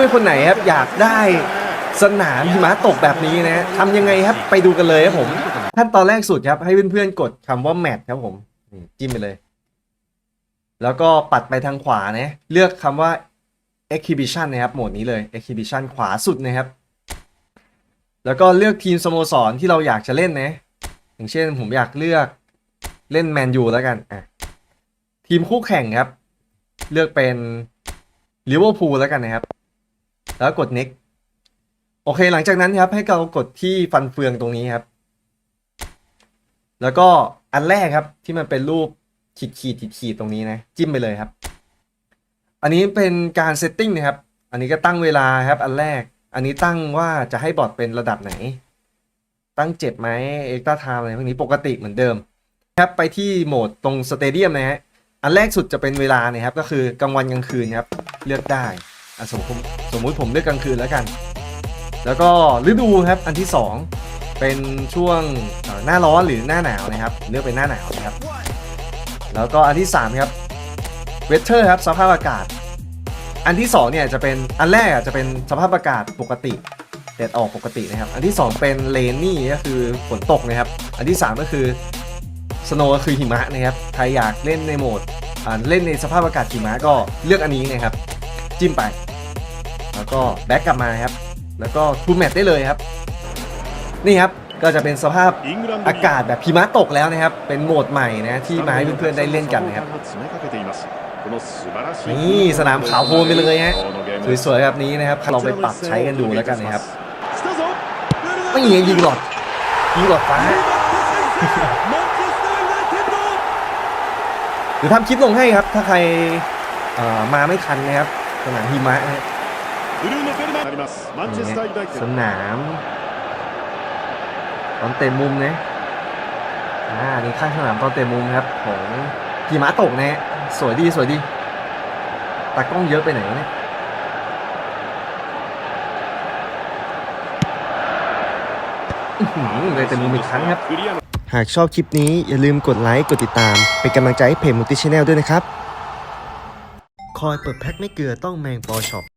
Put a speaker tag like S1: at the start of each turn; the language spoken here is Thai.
S1: พื่อนๆคนไหนครับอยากได้สนามหิมะตกแบบนี้นะทำยังไงครับไปดูกันเลยครับผมขั้นตอนแรกสุดครับ ให้เพื่อนๆกดคำว่าแมทครับผมนี่จิ้มไปเลย แล้วก็ปัดไปทางขวานะเลือกคำว่า exhibition นะครับโหมดนี้เลย exhibition ขวาสุดนะครับ แล้วก็เลือกทีมสโมสรที่เราอยากจะเล่นนะ อย่างเช่นผมอยากเลือกเล่นแมนยูแล้วกันอะทีมคู่แข่งครับ เลือกเป็นลิเวอร์พูลแล้วกันนะครับ แล้วกด next โอเคหลังจากนั้นครับให้เรากดที่ฟันเฟืองตรงนี้ครับ แล้วก็อันแรกครับที่มันเป็นรูปขีดขีดขีดขีดตรงนี้นะจิ้มไปเลยครับ อันนี้เป็นการเซตติ้งนะครับ อันนี้ก็ตั้งเวลาครับ อันแรก อันนี้ตั้งว่าจะให้บอร์ดเป็นระดับไหน ตั้งเจ็ดไหมเอ็กซ์ต้าไทม์อะไรพวกนี้ปกติเหมือนเดิมครับไปที่โหมดตรงสเตเดียมนะฮะอันแรกสุดจะเป็นเวลาเนี่ยครับ ก็คือกลางวันกลางคืนครับ เลือกได้ สมมติสมมุติผมเลือกกลางคืนแล้วกัน แล้วก็ฤดูครับอันที่สองเป็นช่วงหน้าร้อนหรือหน้าหนาวนะครับ เลือกเป็นหน้าหนาวนะครับ แล้วก็อันที่สามครับเวทเทอร์ครับสภาพอากาศ อันที่สองเนี่ยจะเป็นอันแรกอะจะเป็นสภาพอากาศปกติแดดออกปกตินะครับ อันที่สองเป็นเลนนี่ก็คือฝนตกนะครับ อันที่สามก็คือสโนก็คือหิมะนะครับ ใครอยากเล่นในโหมดเล่นในสภาพอากาศหิมะก็เลือกอันนี้นะครับ จิ้มไป แล้วก็แบ็กกลับมาครับ แล้วก็ทูแมทได้เลยครับ นี่ครับก็จะเป็นสภาพอากาศแบบหิมะตกแล้วนะครับ เป็นโหมดใหม่นะที่มาให้เพื่อนๆได้เล่นกันนะครับ นี่สนามขาวโพลนไปเลยฮะสวยๆแบบนี้นะครับลองไปปรับใช้กันดูแล้วกันนะครับไม่ยิงยิงหลอดยิงหลอดฟ้าหรือทำคลิปลงให้ครับ ถ้าใครเอ่อมาไม่ทันนะครับสนามหิมะนะ สนามตอนเต็มมุมนะอ่านี่ข้างสนามตอนเต็มมุมครับ ของหิมะตกนะฮะสวยดีสวยดีตากล้องเยอะไปไหนวะเนี่ยเลยแต่มุมอีกครั้งครับ หากชอบคลิปนี้อย่าลืมกดไลค์ กดติดตาม เป็นกำลังใจให้เพจมุติชแนลด้วยนะครับ คอยเปิดแพ็คไม่เกลือต้องแมงปอช็อป